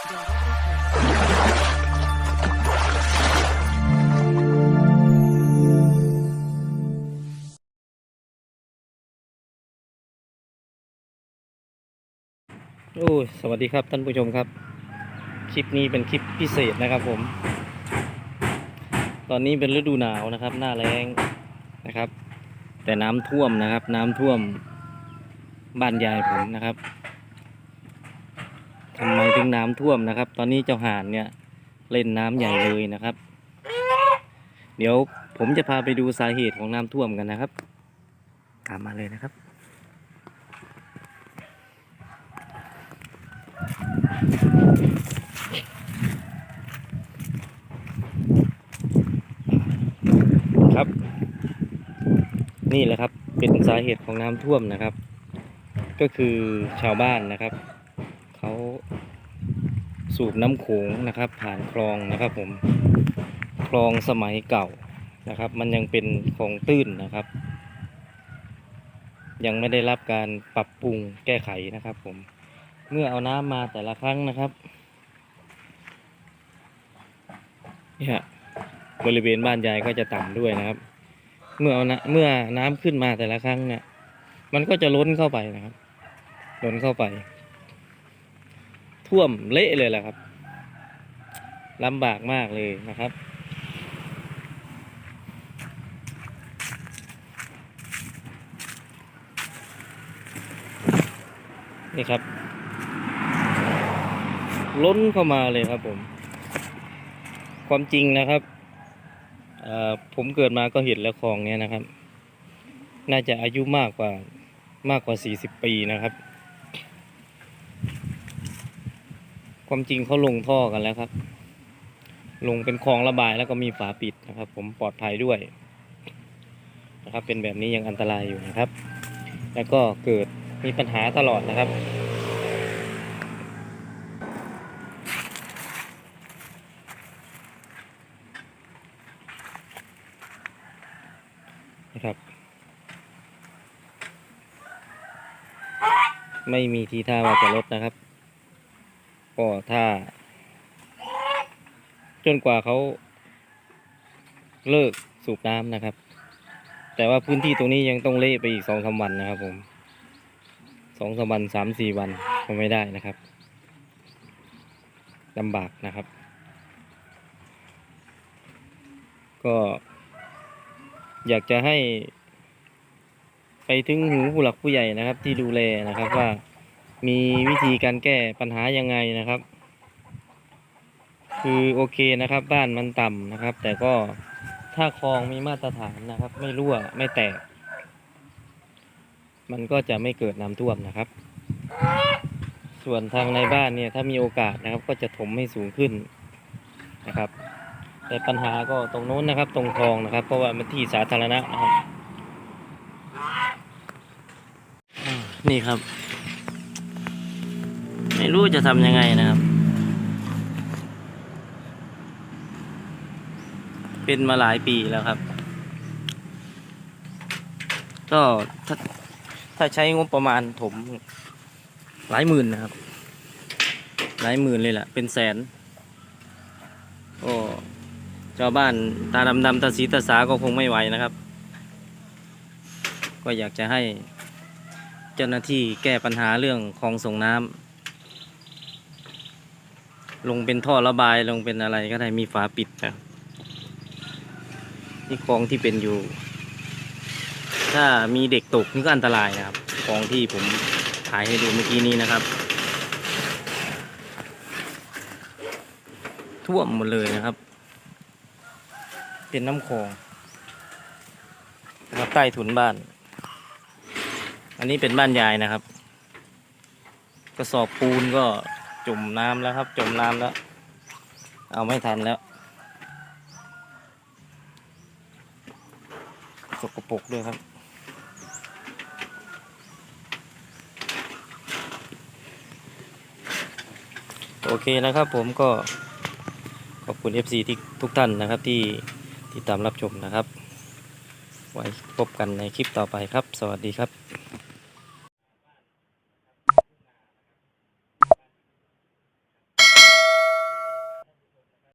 โอ้สวัสดีครับท่านผู้ชมครับ คลิปนี้เป็นคลิปพิเศษนะครับผม ตอนนี้เป็นฤดูหนาวนะครับ หน้าแล้งนะครับ แต่น้ำท่วมนะครับ น้ำท่วมบ้านยายผมนะครับ ทำไมถึงน้ำท่วมนะครับ ตอนนี้เจ้าห่านเนี่ยเล่นน้ำใหญ่เลยนะครับ เดี๋ยวผมจะพาไปดูสาเหตุของน้ำท่วมกันนะครับ ตามมาเลยนะครับครับ นี่แหละครับเป็นสาเหตุของน้ำท่วมนะครับ ก็คือชาวบ้านนะครับ สูบน้ำโขงนะครับ ผ่านคลองนะครับผมคลองสมัยเก่านะครับ มันยังเป็นคลองตื้นนะครับ ยังไม่ได้รับการปรับปรุงแก้ไขนะครับ ผมเมื่อเอาน้ำมาแต่ละครั้งนะครับเนี่ยบริเวณบ้านยายก็จะต่ำด้วยนะครับ เมื่อเอานะเมื่อน้ำขึ้นมาแต่ละครั้งเนี่ย มันก็จะล้นเข้าไปนะครับ ล้นเข้าไป ท่วมเละเลยแหละครับลำบากมากเลยนะครับ นี่ครับ ล้นเข้ามาเลยครับผม ความจริงนะครับผมเกิดมาก็เห็นแล้วคลองเนี้ยนะครับ น่าจะอายุมากกว่ามากกว่าสี่สิบปีนะครับ ความจริงเขาลงท่อกันแล้วครับ ลงเป็นคลองระบายแล้วก็มีฝาปิดนะครับ ผมปลอดภัยด้วยนะครับ เป็นแบบนี้ยังอันตรายอยู่นะครับ แล้วก็เกิดมีปัญหาตลอดนะครับนะครับ ไม่มีทีท่าว่าจะลดนะครับ ก็ถ้า จนกว่าเขาเลิกสูบน้ำนะครับ แต่ว่าพื้นที่ตรงนี้ยังต้องเละไปอีกสองสามวันนะครับ ผมสองสามวันสามสี่วันคงไม่ได้นะครับลำบากนะครับ ก็ อยากจะให้ ไปถึงหูผู้หลักผู้ใหญ่นะครับ ที่ดูแลนะครับว่า มีวิธีการแก้ปัญหายังไงนะครับ คือโอเคนะครับ บ้านมันต่ำนะครับ แต่ก็ถ้าคลองมีมาตรฐานนะครับ ไม่รั่วไม่แตก มันก็จะไม่เกิดน้ำท่วมนะครับ ส่วนทางในบ้านเนี่ยถ้ามีโอกาสนะครับ ก็จะถมให้สูงขึ้นนะครับ แต่ปัญหาก็ตรงโน้นนะครับ ตรงคลองนะครับ เพราะว่ามันที่สาธารณะนะครับนี่ครับ รู้จะทำยังไงนะครับ เป็นมาหลายปีแล้วครับ ก็ถ้าถ้าใช้งบประมาณถมหลายหมื่นนะครับ หลายหมื่นเลยแหละเป็นแสนก็ชาวบ้านตาดำดำๆตาสีตาสาก็คงไม่ไหวนะครับ ก็อยากจะให้เจ้าหน้าที่แก้ปัญหาเรื่องคลองส่งน้ำ ลงเป็นท่อระบายลงเป็นอะไรก็ได้มีฝาปิดนะนี่คลองที่เป็นอยู่ ถ้ามีเด็กตกนี่ก็อันตรายนะครับคลองที่ผมถ่ายให้ดูเมื่อกี้นี้นะครับ ท่วมหมดเลยนะครับ เป็นน้ำคลองนะครับใต้ถุนบ้าน อันนี้เป็นบ้านยายนะครับ กระสอบปูนก็ จุ่มน้ำแล้วครับ จมน้ำแล้ว เอาไม่ทันแล้ว สกปรกด้วยครับ โอเคนะครับผมก็ขอบคุณ FC ที่ทุกท่านนะครับที่ที่ตามรับชมนะครับ ไว้พบกันในคลิปต่อไปครับ สวัสดีครับ